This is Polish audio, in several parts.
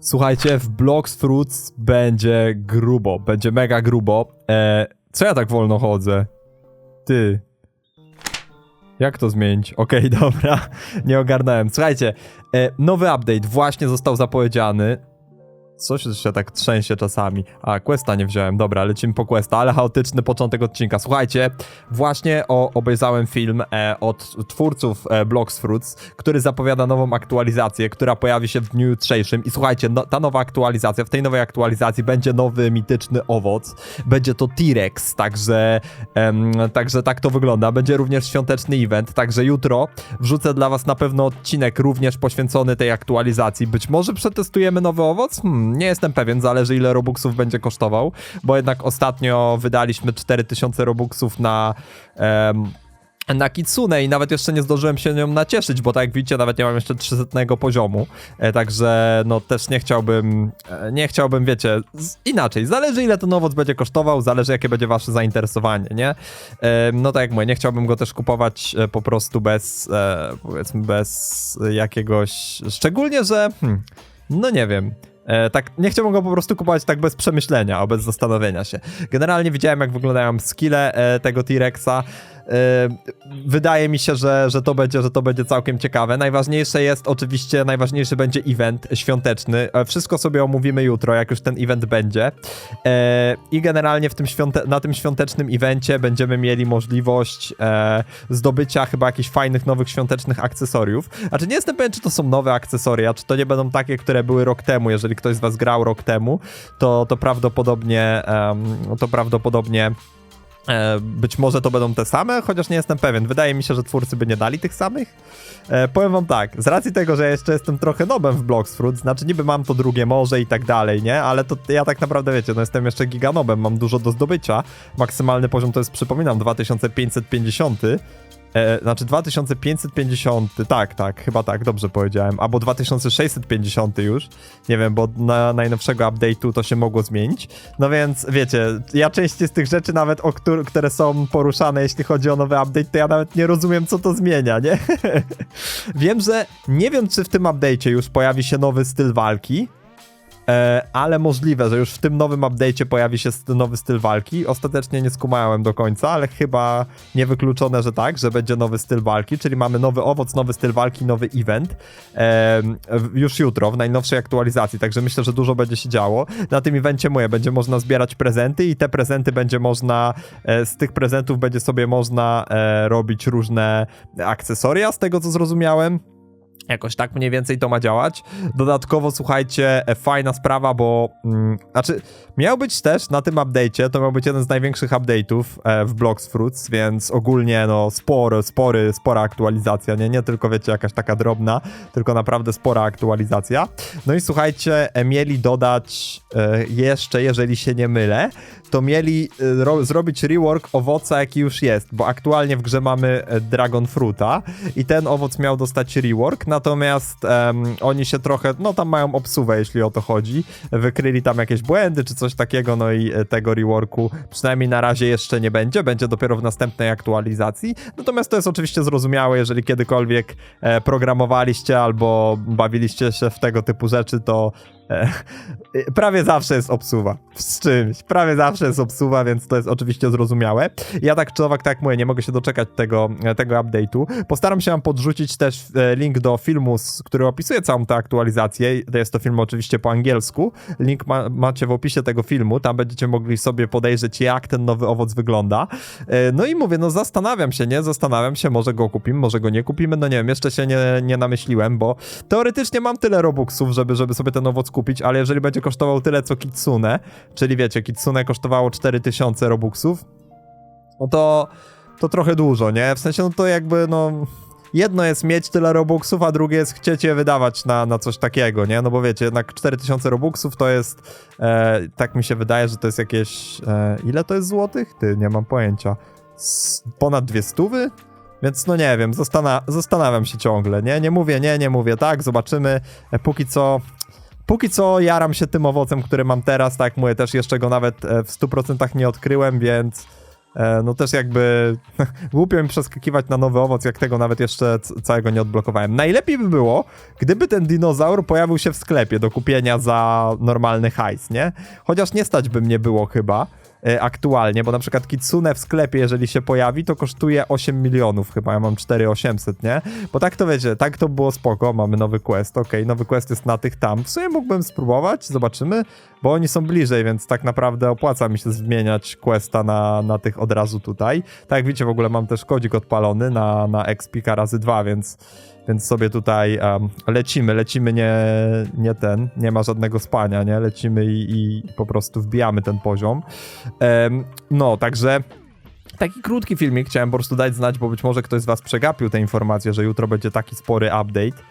Słuchajcie, w Blocks Fruits będzie grubo, będzie mega grubo. E, co ja tak wolno chodzę? Ty. Jak to zmienić? Okej, dobra, nie ogarnąłem. Słuchajcie, e, nowy update właśnie został zapowiedziany. Coś się tak trzęsie czasami. A, questa nie wziąłem. Dobra, lecimy po questa, ale chaotyczny początek odcinka. Słuchajcie, właśnie o, obejrzałem film e, od twórców e, Blocks Fruits, który zapowiada nową aktualizację, która pojawi się w dniu jutrzejszym. I słuchajcie, no, ta nowa aktualizacja, w tej nowej aktualizacji będzie nowy mityczny owoc. Będzie to T-Rex, także, także tak to wygląda. Będzie również świąteczny event, także jutro wrzucę dla was na pewno odcinek również poświęcony tej aktualizacji. Być może przetestujemy nowy owoc? Hmm, nie jestem pewien, zależy ile robuxów będzie kosztował, bo jednak ostatnio wydaliśmy 4000 robuxów na... em, na Kitsune i nawet jeszcze nie zdążyłem się nią nacieszyć, bo tak jak widzicie, nawet nie mam jeszcze 300 poziomu, e, także no też nie chciałbym, e, nie chciałbym, wiecie, z, inaczej, zależy ile ten owoc będzie kosztował, zależy jakie będzie wasze zainteresowanie, nie? E, no tak jak mówię, nie chciałbym go też kupować e, po prostu bez, e, powiedzmy, bez jakiegoś, szczególnie, że, hmm, no nie wiem, E, tak, nie chciałbym go po prostu kupować tak bez przemyślenia, a bez zastanowienia się. Generalnie widziałem, jak wyglądają skille e, tego T-Rexa. E, wydaje mi się, że, że, to będzie, że to będzie całkiem ciekawe. Najważniejsze jest oczywiście, najważniejszy będzie event świąteczny. E, wszystko sobie omówimy jutro, jak już ten event będzie. E, I generalnie w tym na tym świątecznym evencie będziemy mieli możliwość e, zdobycia chyba jakichś fajnych, nowych świątecznych akcesoriów. Znaczy nie jestem pewien, czy to są nowe akcesoria, czy to nie będą takie, które były rok temu. Jeżeli ktoś z was grał rok temu, to, to prawdopodobnie to prawdopodobnie być może to będą te same, chociaż nie jestem pewien. Wydaje mi się, że twórcy by nie dali tych samych. E, powiem wam tak, z racji tego, że jeszcze jestem trochę nobem w Blocks Fruit, znaczy niby mam to drugie morze i tak dalej, nie? Ale to ja tak naprawdę, wiecie, no jestem jeszcze giganobem, mam dużo do zdobycia. Maksymalny poziom to jest, przypominam, 2550. E, znaczy 2550, tak, tak, chyba tak, dobrze powiedziałem, albo 2650 już, nie wiem, bo na najnowszego update'u to się mogło zmienić, no więc wiecie, ja części z tych rzeczy nawet, o któr- które są poruszane, jeśli chodzi o nowy update, to ja nawet nie rozumiem, co to zmienia, nie? wiem, że, nie wiem, czy w tym update'cie już pojawi się nowy styl walki, ale możliwe, że już w tym nowym update'cie pojawi się nowy styl walki. Ostatecznie nie skumałem do końca, ale chyba niewykluczone, że tak, że będzie nowy styl walki, czyli mamy nowy owoc, nowy styl walki, nowy event już jutro, w najnowszej aktualizacji, także myślę, że dużo będzie się działo. Na tym evencie moje będzie można zbierać prezenty i te prezenty będzie można, e, z tych prezentów będzie sobie można e, robić różne akcesoria, z tego co zrozumiałem. Jakoś tak mniej więcej to ma działać. Dodatkowo, słuchajcie, e, fajna sprawa, bo. Mm, znaczy, miał być też na tym update'cie, to miał być jeden z największych update'ów e, w Blocks Fruits, więc ogólnie, no, spory, spory, spora aktualizacja, nie? Nie tylko, wiecie, jakaś taka drobna, tylko naprawdę spora aktualizacja. No i słuchajcie, e, mieli dodać e, jeszcze, jeżeli się nie mylę, to mieli e, ro, zrobić rework owoca, jaki już jest, bo aktualnie w grze mamy e, Dragon Fruta i ten owoc miał dostać rework, natomiast em, oni się trochę, no tam mają obsuwę, jeśli o to chodzi, wykryli tam jakieś błędy czy coś takiego, no i e, tego reworku przynajmniej na razie jeszcze nie będzie, będzie dopiero w następnej aktualizacji, natomiast to jest oczywiście zrozumiałe, jeżeli kiedykolwiek e, programowaliście albo bawiliście się w tego typu rzeczy, to prawie zawsze jest obsuwa z czymś, prawie zawsze jest obsuwa, więc to jest oczywiście zrozumiałe. Ja tak czy owak, tak mówię, nie mogę się doczekać tego, tego update'u. Postaram się wam podrzucić też e, link do filmu, który opisuje całą tę aktualizację. To jest to film oczywiście po angielsku. Link ma, macie w opisie tego filmu, tam będziecie mogli sobie podejrzeć, jak ten nowy owoc wygląda. E, No i mówię, no zastanawiam się, nie? Zastanawiam się, może go kupimy, może go nie kupimy, no nie wiem, jeszcze się nie, nie namyśliłem, bo teoretycznie mam tyle robuxów, żeby, żeby sobie ten owoc kupić, ale jeżeli będzie kosztował tyle co Kitsune, czyli wiecie, Kitsune kosztowało 4000 robuxów, no to, to trochę dużo, nie? W sensie, no to jakby, no... Jedno jest mieć tyle robuxów, a drugie jest chcieć je wydawać na, na coś takiego, nie? No bo wiecie, jednak 4000 robuxów to jest, e, tak mi się wydaje, że to jest jakieś, e, ile to jest złotych? Ty, nie mam pojęcia. S ponad dwie stówy? Więc no nie wiem, zastana zastanawiam się ciągle, nie? Nie mówię, nie, nie mówię, tak, zobaczymy. E, póki co, póki co jaram się tym owocem, który mam teraz, tak mówię, też jeszcze go nawet e, w 100% nie odkryłem, więc E, no też jakby głupio mi przeskakiwać na nowy owoc, jak tego nawet jeszcze całego nie odblokowałem. Najlepiej by było, gdyby ten dinozaur pojawił się w sklepie do kupienia za normalny hajs, nie? Chociaż nie stać by mnie było chyba aktualnie, bo na przykład Kitsune w sklepie, jeżeli się pojawi, to kosztuje 8 milionów chyba, ja mam 4800, nie? Bo tak to wiecie, tak to było spoko, mamy nowy quest, okej, nowy quest jest na tych tam, w sumie mógłbym spróbować, zobaczymy, bo oni są bliżej, więc tak naprawdę opłaca mi się zmieniać questa na, na tych od razu tutaj. Tak jak widzicie, w ogóle mam też kodzik odpalony na, na Expika razy dwa, więc, więc sobie tutaj um, lecimy, lecimy nie, nie ten, nie ma żadnego spania, nie? Lecimy i, i po prostu wbijamy ten poziom. Em, no, także taki krótki filmik chciałem po prostu dać znać, bo być może ktoś z was przegapił tę informację, że jutro będzie taki spory update,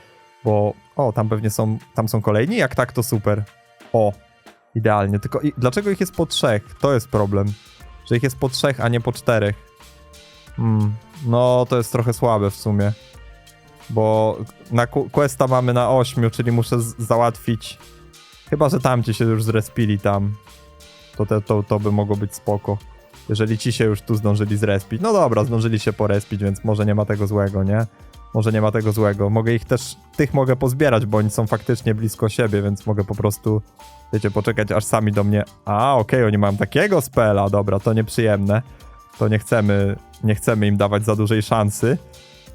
bo o, tam pewnie są, tam są kolejni, jak tak to super. O, idealnie, tylko i, dlaczego ich jest po trzech? To jest problem, że ich jest po trzech, a nie po czterech. Hmm, no to jest trochę słabe w sumie, bo na questa mamy na ośmiu, czyli muszę załatwić, chyba, że tamci się już zrespili tam, to, te, to, to by mogło być spoko. Jeżeli ci się już tu zdążyli zrespić. No dobra, zdążyli się porespić, więc może nie ma tego złego, nie? Może nie ma tego złego. Mogę ich też, tych mogę pozbierać, bo oni są faktycznie blisko siebie, więc mogę po prostu, wiecie, poczekać aż sami do mnie. A, okej, oni mają takiego spela, dobra, to nieprzyjemne. To nie chcemy, nie chcemy im dawać za dużej szansy,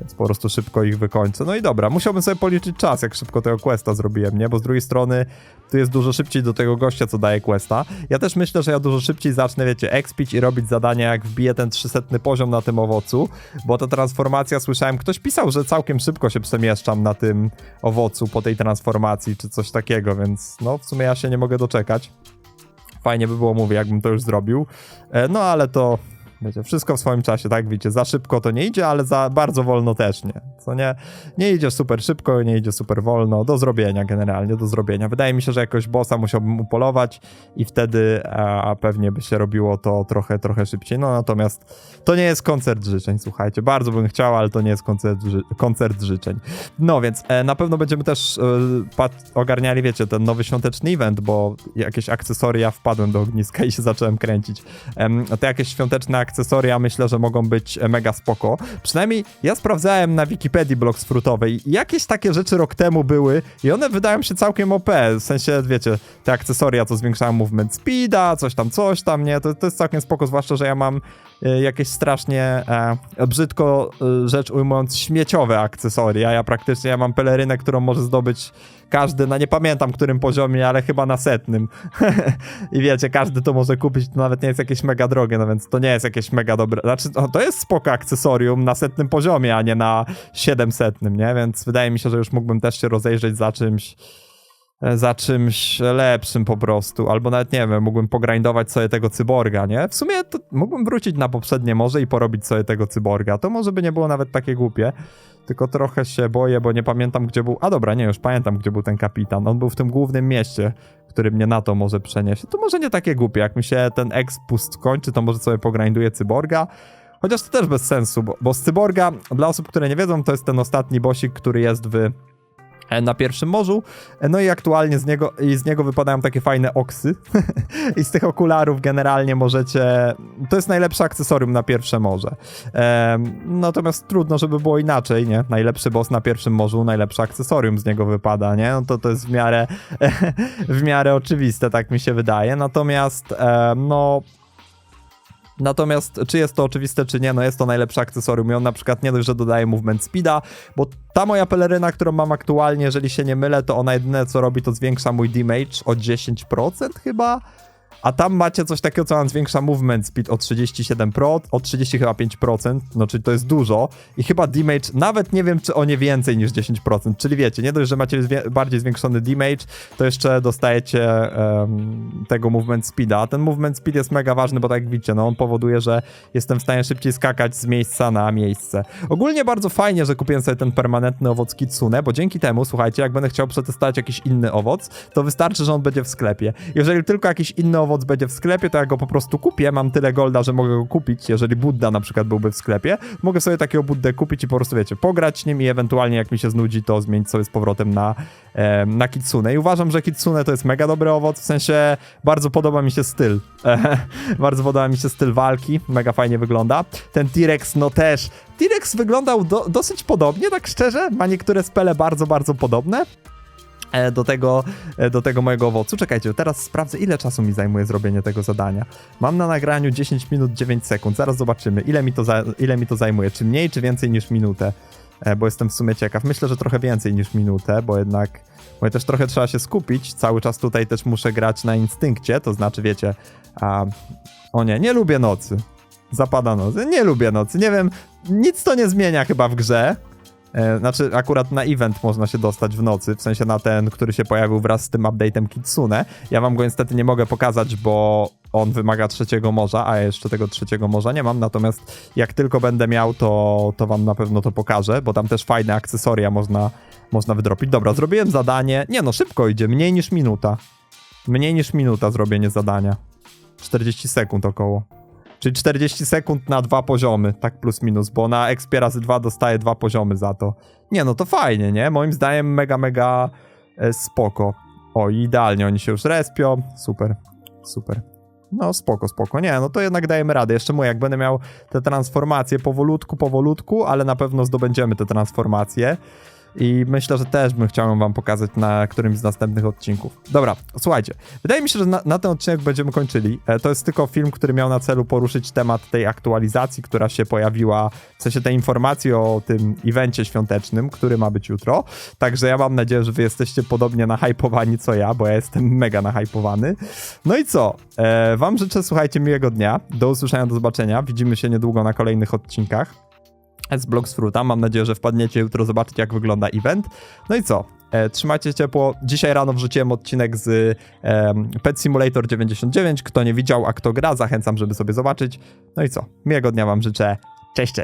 więc po prostu szybko ich wykończę. No i dobra, musiałbym sobie policzyć czas, jak szybko tego questa zrobiłem, nie? Bo z drugiej strony tu jest dużo szybciej do tego gościa, co daje questa. Ja też myślę, że ja dużo szybciej zacznę, wiecie, expić i robić zadania, jak wbiję ten 300 poziom na tym owocu, bo ta transformacja, słyszałem, ktoś pisał, że całkiem szybko się przemieszczam na tym owocu po tej transformacji, czy coś takiego, więc no w sumie ja się nie mogę doczekać. Fajnie by było, mówię, jakbym to już zrobił. E, No ale to, wiecie, wszystko w swoim czasie, tak? Wiecie, za szybko to nie idzie, ale za bardzo wolno też nie. Co nie? Nie idzie super szybko, nie idzie super wolno. Do zrobienia generalnie, do zrobienia. Wydaje mi się, że jakoś bossa musiałbym upolować i wtedy a, pewnie by się robiło to trochę, trochę szybciej. No natomiast to nie jest koncert życzeń, słuchajcie. Bardzo bym chciał, ale to nie jest koncert, ży koncert życzeń. No więc e, na pewno będziemy też e, ogarniali, wiecie, ten nowy świąteczny event, bo jakieś akcesoria wpadłem do ogniska i się zacząłem kręcić. Em, te jakieś świąteczne akcesoria myślę, że mogą być e, mega spoko. Przynajmniej ja sprawdzałem na Wikipedii Bloks Fruitowej i jakieś takie rzeczy rok temu były i one wydają się całkiem OP, w sensie, wiecie, te akcesoria, co zwiększają movement speeda, coś tam, coś tam, nie, to, to jest całkiem spoko, zwłaszcza, że ja mam e, jakieś strasznie, e, brzydko e, rzecz ujmując, śmieciowe akcesoria. Ja praktycznie ja mam pelerynę, którą może zdobyć każdy, na nie pamiętam którym poziomie, ale chyba na setnym. I wiecie, każdy to może kupić, to nawet nie jest jakieś mega drogie, no więc to nie jest jakieś mega dobre. Znaczy, to jest spoko akcesorium na setnym poziomie, a nie na 700, nie? Więc wydaje mi się, że już mógłbym też się rozejrzeć za czymś e, za czymś lepszym po prostu, albo nawet nie wiem, mógłbym pogrindować sobie tego cyborga, nie? W sumie to mógłbym wrócić na poprzednie morze i porobić sobie tego cyborga, to może by nie było nawet takie głupie, tylko trochę się boję, bo nie pamiętam gdzie był, a dobra, nie, już pamiętam gdzie był ten kapitan, on był w tym głównym mieście, który mnie na to może przeniesie, to może nie takie głupie, jak mi się ten expust kończy, to może sobie pogrinduję cyborga, Chociaż to też bez sensu, bo, bo z Cyborga, dla osób, które nie wiedzą, to jest ten ostatni bosik, który jest w na pierwszym morzu. E, No i aktualnie z niego, i z niego wypadają takie fajne oksy. I z tych okularów generalnie możecie. To jest najlepsze akcesorium na pierwsze morze. Em, natomiast trudno, żeby było inaczej, nie? Najlepszy boss na pierwszym morzu, najlepsze akcesorium z niego wypada, nie? No to to jest w miarę w miarę oczywiste, tak mi się wydaje. Natomiast no Natomiast czy jest to oczywiste, czy nie, no jest to najlepsze akcesorium i on na przykład nie dość, że dodaje movement speeda, bo ta moja peleryna, którą mam aktualnie, jeżeli się nie mylę, to ona jedyne co robi, to zwiększa mój damage o 10% chyba, a tam macie coś takiego, co nam zwiększa movement speed o 37%, o 30 chyba 5%, no czyli to jest dużo i chyba damage, nawet nie wiem, czy o nie więcej niż 10%, czyli wiecie, nie dość, że macie bardziej zwiększony damage, to jeszcze dostajecie em, tego movement speeda, a ten movement speed jest mega ważny, bo tak jak widzicie, no on powoduje, że jestem w stanie szybciej skakać z miejsca na miejsce. Ogólnie bardzo fajnie, że kupiłem sobie ten permanentny owoc kitsune, bo dzięki temu, słuchajcie, jak będę chciał przetestować jakiś inny owoc, to wystarczy, że on będzie w sklepie. Jeżeli tylko jakiś inny owoc owoc będzie w sklepie, to ja go po prostu kupię. Mam tyle golda, że mogę go kupić. Jeżeli Budda na przykład byłby w sklepie, mogę sobie takiego Buddę kupić i po prostu, wiecie, pograć nim i ewentualnie jak mi się znudzi, to zmienić sobie z powrotem na, e, na Kitsune. I uważam, że Kitsune to jest mega dobry owoc, w sensie bardzo podoba mi się styl. bardzo podoba mi się styl walki, mega fajnie wygląda. Ten T-Rex, no też. T-Rex wyglądał do, dosyć podobnie, tak szczerze. Ma niektóre spele bardzo, bardzo podobne do tego, e, do tego mojego owocu. Czekajcie, teraz sprawdzę, ile czasu mi zajmuje zrobienie tego zadania. Mam na nagraniu 10 minut 9 sekund. Zaraz zobaczymy, ile mi to, za, ile mi to zajmuje. Czy mniej, czy więcej niż minutę. E, Bo jestem w sumie ciekaw. Myślę, że trochę więcej niż minutę, bo jednak bo też trochę trzeba się skupić. Cały czas tutaj też muszę grać na instynkcie, to znaczy, wiecie, a... o nie, nie lubię nocy. Zapada noc. Nie lubię nocy. Nie wiem, nic to nie zmienia chyba w grze. E, znaczy, akurat na event można się dostać w nocy, w sensie na ten, który się pojawił wraz z tym update'em Kitsune. Ja wam go niestety nie mogę pokazać, bo on wymaga trzeciego morza, a jeszcze tego trzeciego morza nie mam, natomiast jak tylko będę miał, to, to wam na pewno to pokażę, bo tam też fajne akcesoria można, można wydropić. Dobra, zrobiłem zadanie. Nie no, szybko idzie, mniej niż minuta. Mniej niż minuta zrobienie zadania. 40 sekund około. Czyli 40 sekund na dwa poziomy, tak plus minus, bo na XP razy 2 dostaję dwa poziomy za to. Nie, no to fajnie, nie? Moim zdaniem mega, mega e, spoko. O, idealnie, oni się już respią. Super, super. No spoko, spoko. Nie, no to jednak dajemy radę. Jeszcze mu, jak będę miał te transformacje powolutku, powolutku, ale na pewno zdobędziemy te transformacje. I myślę, że też bym chciał wam pokazać na którymś z następnych odcinków. Dobra, słuchajcie. Wydaje mi się, że na, na ten odcinek będziemy kończyli. E, to jest tylko film, który miał na celu poruszyć temat tej aktualizacji, która się pojawiła, w sensie tej informacji o tym evencie świątecznym, który ma być jutro. Także ja mam nadzieję, że wy jesteście podobnie nahypowani co ja, bo ja jestem mega nahypowany. No i co? E, wam życzę, słuchajcie, miłego dnia. Do usłyszenia, do zobaczenia. Widzimy się niedługo na kolejnych odcinkach z Blogs Fruta. Mam nadzieję, że wpadniecie jutro zobaczyć, jak wygląda event. No i co? E, trzymajcie ciepło. Dzisiaj rano wrzuciłem odcinek z e, Pet Simulator 99. Kto nie widział, a kto gra, zachęcam, żeby sobie zobaczyć. No i co? Miłego dnia wam życzę. Cześć, cześć.